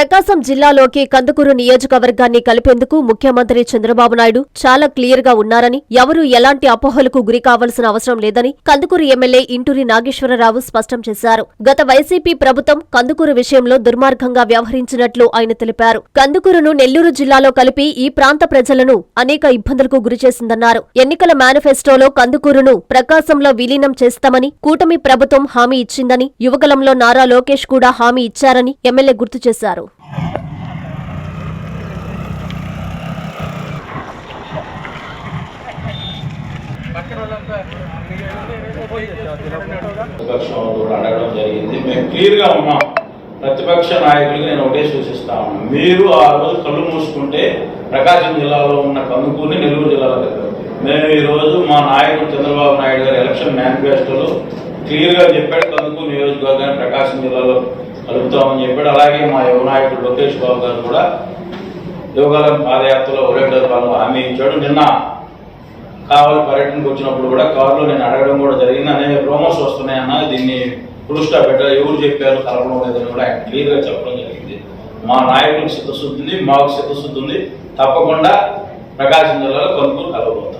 ప్రకాశం జిల్లాలోకి కందుకూరు నియోజకవర్గాన్ని కలిపేందుకు ముఖ్యమంత్రి చంద్రబాబు నాయుడు చాలా క్లియర్గా ఉన్నారని ఎవరూ ఎలాంటి అపోహలకు గురి కావాల్సిన అవసరం లేదని కందుకూరు ఎమ్మెల్యే ఇంటూరి నాగేశ్వరరావు స్పష్టం చేశారు. గత వైసీపీ ప్రభుత్వం కందుకూరు విషయంలో దుర్మార్గంగా వ్యవహరించినట్లు ఆయన తెలిపారు. కందుకూరును నెల్లూరు జిల్లాలో కలిపి ఈ ప్రాంత ప్రజలను అనేక ఇబ్బందులకు గురిచేసిందన్నారు ఎన్నికల మేనిఫెస్టోలో కందుకూరును ప్రకాశంలో విలీనం చేస్తామని కూటమి ప్రభుత్వం హామీ ఇచ్చిందని యువగలంలో నారా లోకేష్ కూడా హామీ ఇచ్చారని ఎమ్మెల్యే గుర్తు చేశారు. అడగడం జరిగింది. మేము క్లియర్గా ఉన్నాం. ప్రతిపక్ష నాయకులకి నేను ఒకటే సూచిస్తా ఉన్నాను. మీరు ఆ రోజు కళ్ళు మూసుకుంటే ప్రకాశం జిల్లాలో ఉన్న కందుకూరిని నెల్లూరు జిల్లాలో కలిపారు మేము ఈ రోజు మా నాయకుడు చంద్రబాబు నాయుడు గారు ఎలక్షన్ మేనిఫెస్టోలో క్లియర్గా చెప్పాడు కందుకూరు నియోజకవర్గాన్ని ప్రకాశం జిల్లాలో కలుపుతామని చెప్పాడు. అలాగే మా యువ నాయకుడు లోకేష్ బాబు గారు కూడా యువగలం పాదయాత్రలో ఒరేటర్ పాలన హామీ ఇచ్చాడు. నిన్న కావాలి పర్యటనకు వచ్చినప్పుడు కూడా కారులో నేను అడగడం కూడా జరిగింది. అనే ప్రోమోస్ వస్తున్నాయన్న దీన్ని పులుస్టా పెట్టారు. ఎవరు చెప్పారు కలపడం లేదని కూడా ఆయన క్లియర్గా చెప్పడం జరిగింది. మా నాయకులకు సిద్ధశుద్ధి ఉంది మాకు సిద్ధశుద్ధి ఉంది. తప్పకుండా ప్రకాశం జిల్లాలో కొనుగోలు కలవబోతాం.